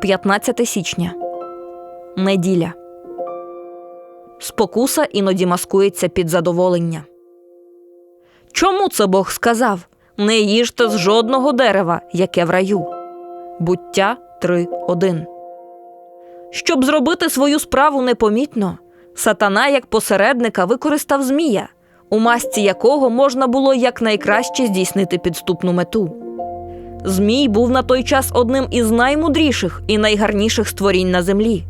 15 січня. Неділя. Спокуса іноді маскується під задоволення. Чому це Бог сказав? Не їжте з жодного дерева, яке в раю. Буття 3.1. Щоб зробити свою справу непомітно, сатана як посередника використав змія, у масці якого можна було якнайкраще здійснити підступну мету. Змій був на той час одним із наймудріших і найгарніших створінь на землі.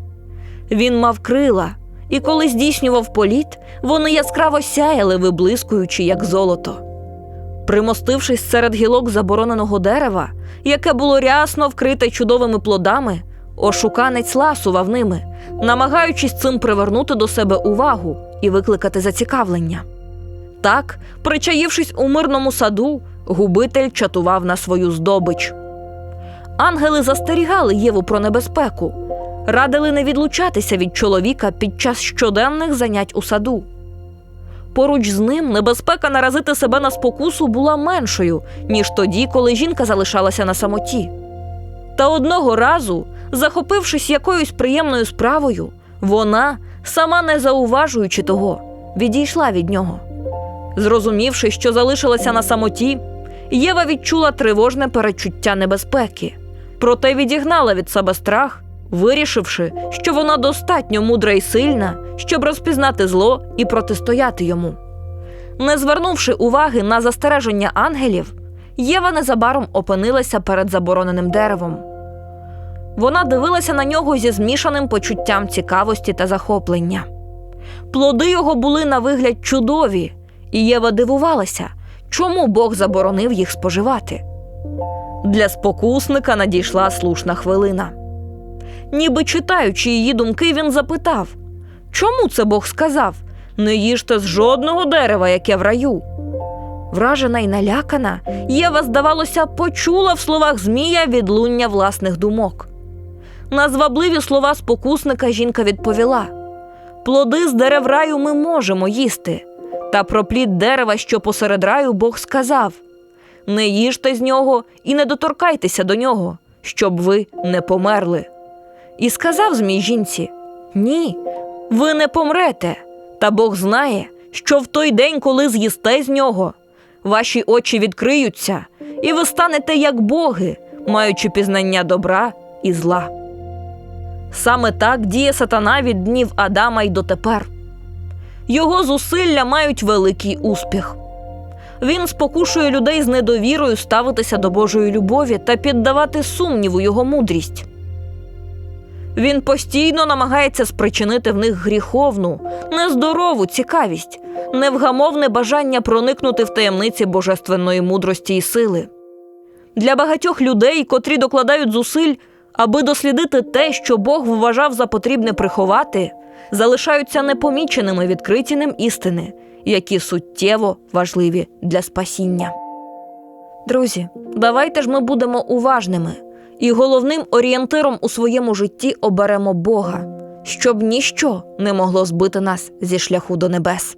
Він мав крила, і коли здійснював політ, вони яскраво сяяли, виблискуючи, як золото. Примостившись серед гілок забороненого дерева, яке було рясно вкрите чудовими плодами, ошуканець ласував ними, намагаючись цим привернути до себе увагу і викликати зацікавлення. Так, причаївшись у мирному саду, губитель чатував на свою здобич. Ангели застерігали Єву про небезпеку, радили не відлучатися від чоловіка під час щоденних занять у саду. Поруч з ним небезпека наразити себе на спокусу була меншою, ніж тоді, коли жінка залишалася на самоті. Та одного разу, захопившись якоюсь приємною справою, вона, сама не зауважуючи того, відійшла від нього. Зрозумівши, що залишилася на самоті, Єва відчула тривожне перечуття небезпеки, проте відігнала від себе страх, вирішивши, що вона достатньо мудра і сильна, щоб розпізнати зло і протистояти йому. Не звернувши уваги на застереження ангелів, Єва незабаром опинилася перед забороненим деревом. Вона дивилася на нього зі змішаним почуттям цікавості та захоплення. Плоди його були на вигляд чудові, і Єва дивувалася, чому Бог заборонив їх споживати. Для спокусника надійшла слушна хвилина. Ніби читаючи її думки, він запитав чому це Бог сказав не їжте з жодного дерева, яке в раю. Вражена й налякана, Єва, здавалося, почула в словах Змія відлуння власних думок. На звабливі слова спокусника жінка відповіла: Плоди з дерев раю ми можемо їсти. Та про плід дерева, що посеред раю, Бог сказав: Не їжте з нього і не доторкайтеся до нього, щоб ви не померли. І сказав Змій жінці: Ні, ви не помрете. Та Бог знає, що в той день, коли з'їсте з нього, ваші очі відкриються, і ви станете як боги, маючи пізнання добра і зла. Саме так діє сатана від днів Адама й дотепер. Його зусилля мають великий успіх. Він спокушує людей з недовірою ставитися до Божої любові та піддавати сумніву його мудрість. Він постійно намагається спричинити в них гріховну, нездорову цікавість, невгамовне бажання проникнути в таємниці божественної мудрості і сили. Для багатьох людей, котрі докладають зусиль, аби дослідити те, що Бог вважав за потрібне приховати, залишаються непоміченими відкриті ним істини, які суттєво важливі для спасіння. Друзі, давайте ж ми будемо уважними і головним орієнтиром у своєму житті оберемо Бога, щоб ніщо не могло збити нас зі шляху до небес.